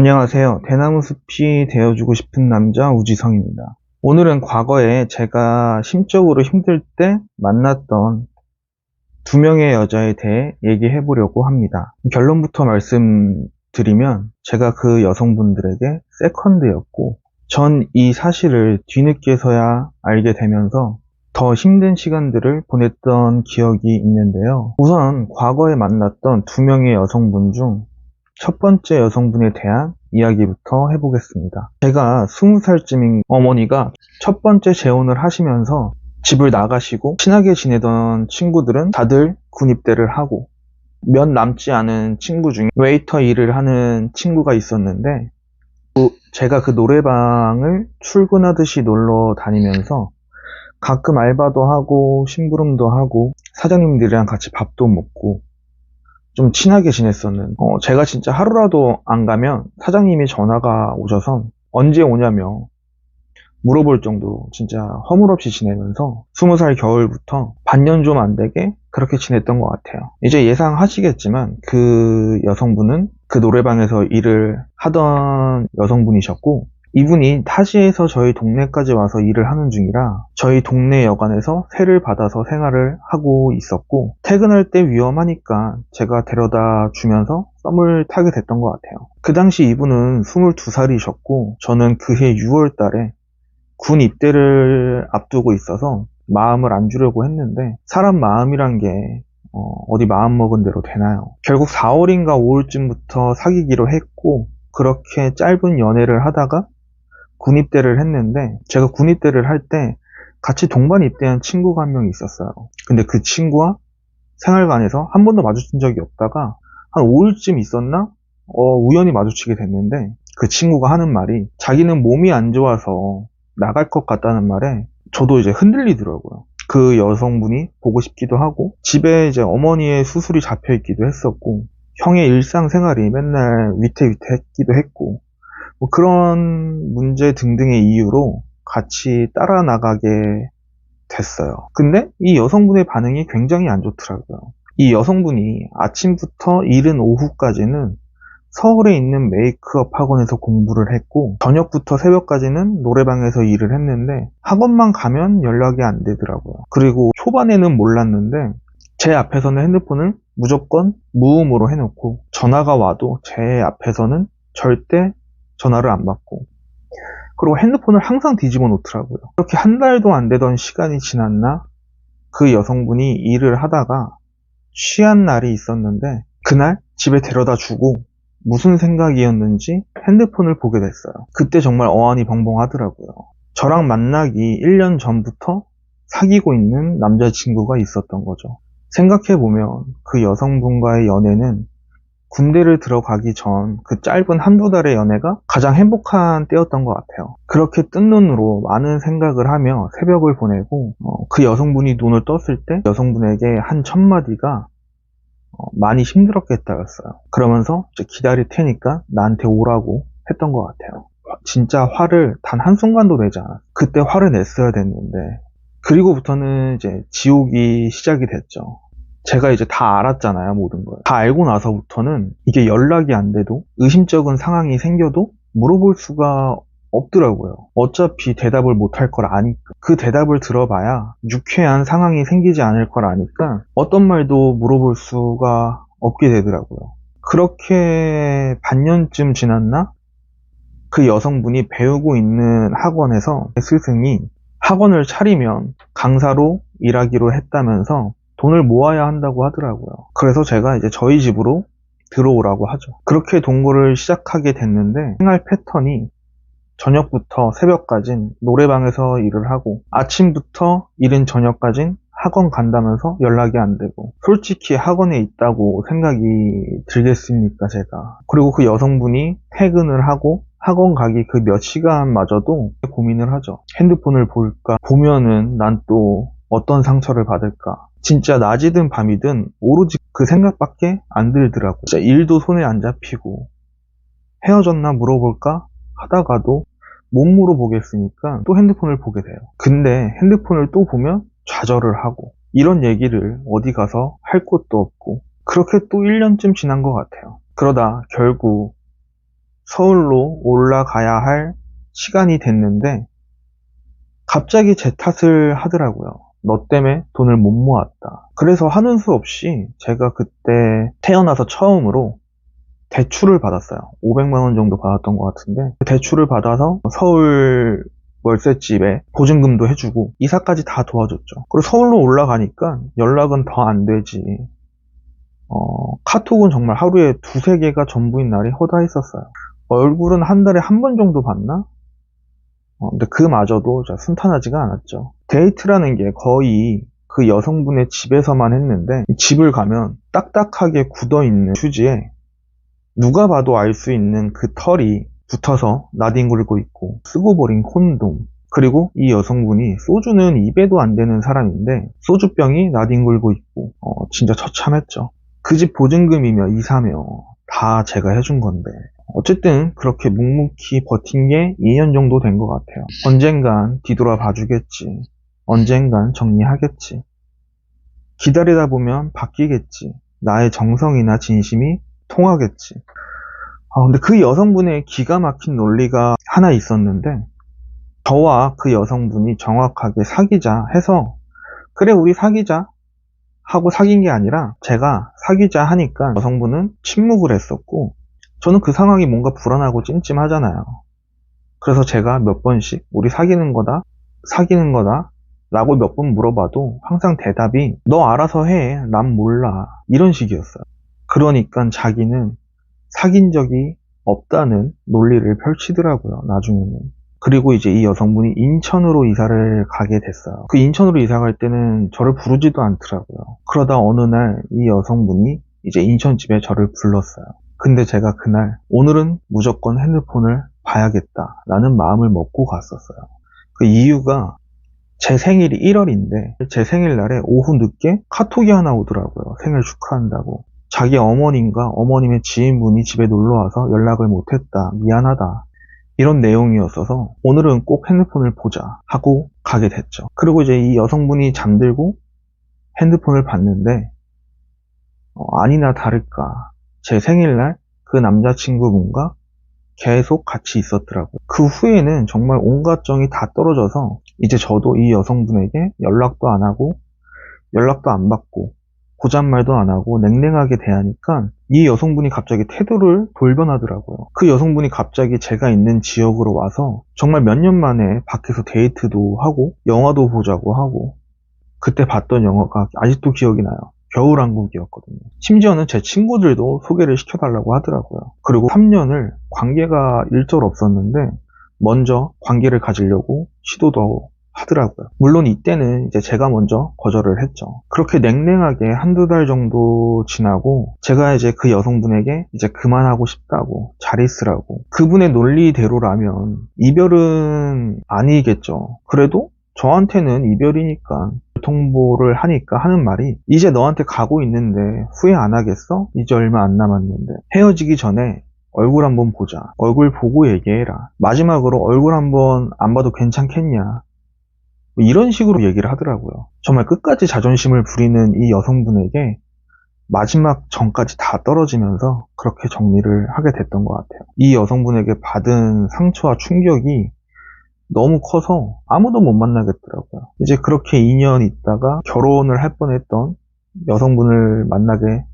안녕하세요. 대나무 숲이 되어주고 싶은 남자 우지성입니다. 오늘은 과거에 제가 심적으로 힘들 때 만났던 두 명의 여자에 대해 얘기해 보려고 합니다. 결론부터 말씀드리면 제가 그 여성분들에게 세컨드였고 전 이 사실을 뒤늦게서야 알게 되면서 더 힘든 시간들을 보냈던 기억이 있는데요. 우선 과거에 만났던 두 명의 여성분 중 첫 번째 여성분에 대한 이야기부터 해보겠습니다. 제가 20살쯤인 어머니가 첫 번째 재혼을 하시면서 집을 나가시고 친하게 지내던 친구들은 다들 군입대를 하고 몇 남지 않은 친구 중에 웨이터 일을 하는 친구가 있었는데 그- 제가 그 노래방을 출근하듯이 놀러 다니면서 가끔 알바도 하고 심부름도 하고 사장님들이랑 같이 밥도 먹고 좀 친하게 지냈었는 어, 제가 진짜 하루라도 안 가면 사장님이 전화가 오셔서 언제 오냐며 물어볼 정도 진짜 허물없이 지내면서 20살 겨울부터 반년 좀 안 되게 그렇게 지냈던 것 같아요. 이제 예상하시겠지만 그 여성분은 그 노래방에서 일을 하던 여성분이셨고 이분이 타지에서 저희 동네까지 와서 일을 하는 중이라 저희 동네 여관에서 세를 받아서 생활을 하고 있었고 퇴근할 때 위험하니까 제가 데려다 주면서 썸을 타게 됐던 것 같아요. 그 당시 이분은 22살이셨고 저는 그해 6월 달에 군 입대를 앞두고 있어서 마음을 안 주려고 했는데 사람 마음이란 게 어, 디 마음 먹은 대로 되나요? 결국 4월인가 5월쯤부터 사귀기로 했고 그렇게 짧은 연애를 하다가 군 입대를 했는데 제가 군 입대를 할 때 같이 동반 입대한 친구가 한 명 있었어요. 근데 그 친구와 생활관에서 한 번도 마주친 적이 없다가 한 5일쯤 있었나? 어, 우연히 마주치게 됐는데 그 친구가 하는 말이 자기는 몸이 안 좋아서 나갈 것 같다는 말에 저도 이제 흔들리더라고요. 그 여성분이 보고 싶기도 하고 집에 이제 어머니의 수술이 잡혀 있기도 했었고 형의 일상생활이 맨날 위태위태했기도 했고 뭐 그런 문제 등등의 이유로 같이 따라 나가게 됐어요. 근데 이 여성분의 반응이 굉장히 안 좋더라고요. 이 여성분이 아침부터 이른 오후까지는 서울에 있는 메이크업 학원에서 공부를 했고 저녁부터 새벽까지는 노래방에서 일을 했는데 학원만 가면 연락이 안 되더라고요. 그리고 초반에는 몰랐는데 제 앞에서는 핸드폰을 무조건 무음으로 해놓고 전화가 와도 제 앞에서는 절대 전화를 안 받고 그리고 핸드폰을 항상 뒤집어 놓더라고요. 그렇게 한 달도 안 되던 시간이 지났나 그 여성분이 일을 하다가 취한 날이 있었는데 그날 집에 데려다 주고 무슨 생각이었는지 핸드폰을 보게 됐어요. 그때 정말 어안이 벙벙하더라고요. 저랑 만나기 1년 전부터 사귀고 있는 남자친구가 있었던 거죠. 생각해보면 그 여성분과의 연애는 군대를 들어가기 전 그 짧은 한두 달의 연애가 가장 행복한 때였던 것 같아요. 그렇게 뜬 눈으로 많은 생각을 하며 새벽을 보내고 어, 그 여성분이 눈을 떴을 때 여성분에게 한 첫마디가 어, 많이 힘들었겠다였어요. 그러면서 기다릴 테니까 나한테 오라고 했던 것 같아요. 진짜 화를 단 한순간도 내지 않았어요. 그때 화를 냈어야 됐는데 그리고부터는 이제 지옥이 시작이 됐죠. 제가 이제 다 알았잖아요, 모든 걸. 다 알고 나서부터는 이게 연락이 안 돼도 의심쩍은 상황이 생겨도 물어볼 수가 없더라고요. 어차피 대답을 못할 걸 아니까. 그 대답을 들어봐야 유쾌한 상황이 생기지 않을 걸 아니까 어떤 말도 물어볼 수가 없게 되더라고요. 그렇게 반년쯤 지났나? 그 여성분이 배우고 있는 학원에서 스승이 학원을 차리면 강사로 일하기로 했다면서 돈을 모아야 한다고 하더라고요. 그래서 제가 이제 저희 집으로 들어오라고 하죠. 그렇게 동거를 시작하게 됐는데 생활 패턴이 저녁부터 새벽까진 노래방에서 일을 하고 아침부터 이른 저녁까진 학원 간다면서 연락이 안 되고 솔직히 학원에 있다고 생각이 들겠습니까 제가 그리고 그 여성분이 퇴근을 하고 학원 가기 그 몇 시간마저도 고민을 하죠 핸드폰을 볼까 보면은 난 또 어떤 상처를 받을까 진짜 낮이든 밤이든 오로지 그 생각밖에 안 들더라고 진짜 일도 손에 안 잡히고 헤어졌나 물어볼까 하다가도 못 물어보겠으니까 또 핸드폰을 보게 돼요. 근데 핸드폰을 또 보면 좌절을 하고 이런 얘기를 어디 가서 할 곳도 없고 그렇게 또 1년쯤 지난 것 같아요. 그러다 결국 서울로 올라가야 할 시간이 됐는데 갑자기 제 탓을 하더라고요. 너 때문에 돈을 못 모았다. 그래서 하는 수 없이 제가 그때 태어나서 처음으로 대출을 받았어요. 500만 원 정도 받았던 것 같은데 대출을 받아서 서울 월세집에 보증금도 해주고 이사까지 다 도와줬죠. 그리고 서울로 올라가니까 연락은 더 안 되지. 어, 카톡은 정말 하루에 두세 개가 전부인 날이 허다했었어요. 얼굴은 한 달에 한 번 정도 봤나? 어, 근데 그마저도 순탄하지가 않았죠. 데이트라는 게 거의 그 여성분의 집에서만 했는데 집을 가면 딱딱하게 굳어있는 휴지에 누가 봐도 알 수 있는 그 털이 붙어서 나뒹굴고 있고 쓰고 버린 콘돔 그리고 이 여성분이 소주는 입에도 안 되는 사람인데 소주병이 나뒹굴고 있고 어, 진짜 처참했죠. 그 집 보증금이며 이사며 다 제가 해준 건데 어쨌든 그렇게 묵묵히 버틴 게 2년 정도 된 것 같아요. 언젠간 뒤돌아 봐주겠지. 언젠간 정리하겠지. 기다리다 보면 바뀌겠지. 나의 정성이나 진심이 통하겠지. 아, 근데 그 여성분의 기가 막힌 논리가 하나 있었는데, 저와 그 여성분이 정확하게 사귀자 해서, 그래, 우리 사귀자. 하고 사귄 게 아니라, 제가 사귀자 하니까 여성분은 침묵을 했었고, 저는 그 상황이 뭔가 불안하고 찜찜하잖아요. 그래서 제가 몇 번씩, 우리 사귀는 거다, 사귀는 거다, 라고 몇 번 물어봐도 항상 대답이, 너 알아서 해, 난 몰라. 이런 식이었어요. 그러니까 자기는 사귄 적이 없다는 논리를 펼치더라고요, 나중에는. 그리고 이제 이 여성분이 인천으로 이사를 가게 됐어요. 그 인천으로 이사 갈 때는 저를 부르지도 않더라고요. 그러다 어느 날 이 여성분이 이제 인천 집에 저를 불렀어요. 근데 제가 그날 오늘은 무조건 핸드폰을 봐야겠다라는 마음을 먹고 갔었어요. 그 이유가 제 생일이 1월인데 제 생일날에 오후 늦게 카톡이 하나 오더라고요. 생일 축하한다고. 자기 어머님과 어머님의 지인분이 집에 놀러와서 연락을 못했다. 미안하다. 이런 내용이었어서 오늘은 꼭 핸드폰을 보자 하고 가게 됐죠. 그리고 이제 이 여성분이 잠들고 핸드폰을 봤는데 어, 아니나 다를까 제 생일날 그 남자친구분과 계속 같이 있었더라고요. 그 후에는 정말 온갖 정이 다 떨어져서 이제 저도 이 여성분에게 연락도 안 하고 연락도 안 받고 고잣말도 안 하고 냉랭하게 대하니까 이 여성분이 갑자기 태도를 돌변하더라고요. 그 여성분이 갑자기 제가 있는 지역으로 와서 정말 몇 년 만에 밖에서 데이트도 하고 영화도 보자고 하고 그때 봤던 영화가 아직도 기억이 나요. 겨울왕국이었거든요. 심지어는 제 친구들도 소개를 시켜달라고 하더라고요. 그리고 3년을 관계가 일절 없었는데 먼저 관계를 가지려고 시도도 하더라고요. 물론 이때는 이제 제가 먼저 거절을 했죠. 그렇게 냉랭하게 한두 달 정도 지나고 제가 이제 그 여성분에게 이제 그만하고 싶다고 잘 있으라고 그분의 논리대로라면 이별은 아니겠죠. 그래도 저한테는 이별이니까 통보를 하니까 하는 말이 이제 너한테 가고 있는데 후회 안 하겠어? 이제 얼마 안 남았는데 헤어지기 전에 얼굴 한번 보자. 얼굴 보고 얘기해라. 마지막으로 얼굴 한번 안 봐도 괜찮겠냐? 뭐 이런 식으로 얘기를 하더라고요. 정말 끝까지 자존심을 부리는 이 여성분에게 마지막 전까지 다 떨어지면서 그렇게 정리를 하게 됐던 것 같아요. 이 여성분에게 받은 상처와 충격이 너무 커서 아무도 못 만나겠더라고요. 이제 그렇게 2년 있다가 결혼을 할 뻔했던 여성분을 만나게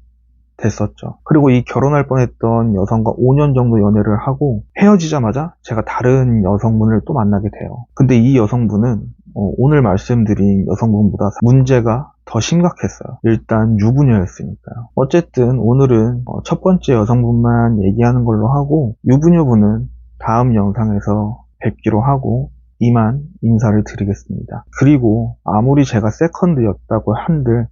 됐었죠. 그리고 이 결혼할 뻔했던 여성과 5년 정도 연애를 하고 헤어지자마자 제가 다른 여성분을 또 만나게 돼요. 근데 이 여성분은 어, 오늘 말씀드린 여성분보다 문제가 더 심각했어요. 일단 유부녀였으니까요. 어쨌든 오늘은 어, 첫 번째 여성분만 얘기하는 걸로 하고 유부녀분은 다음 영상에서 뵙기로 하고 이만 인사를 드리겠습니다. 그리고 아무리 제가 세컨드였다고 한들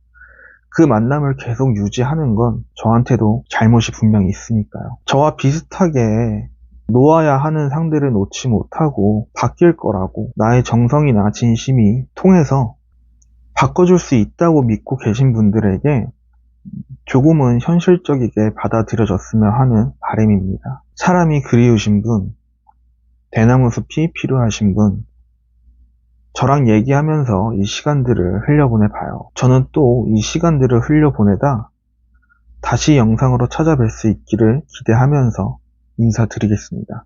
그 만남을 계속 유지하는 건 저한테도 잘못이 분명히 있으니까요. 저와 비슷하게 놓아야 하는 상대를 놓지 못하고 바뀔 거라고 나의 정성이나 진심이 통해서 바꿔줄 수 있다고 믿고 계신 분들에게 조금은 현실적이게 받아들여졌으면 하는 바람입니다. 사람이 그리우신 분, 대나무 숲이 필요하신 분, 저랑 얘기하면서 이 시간들을 흘려보내 봐요. 저는 또 이 시간들을 흘려보내다 다시 영상으로 찾아뵐 수 있기를 기대하면서 인사드리겠습니다.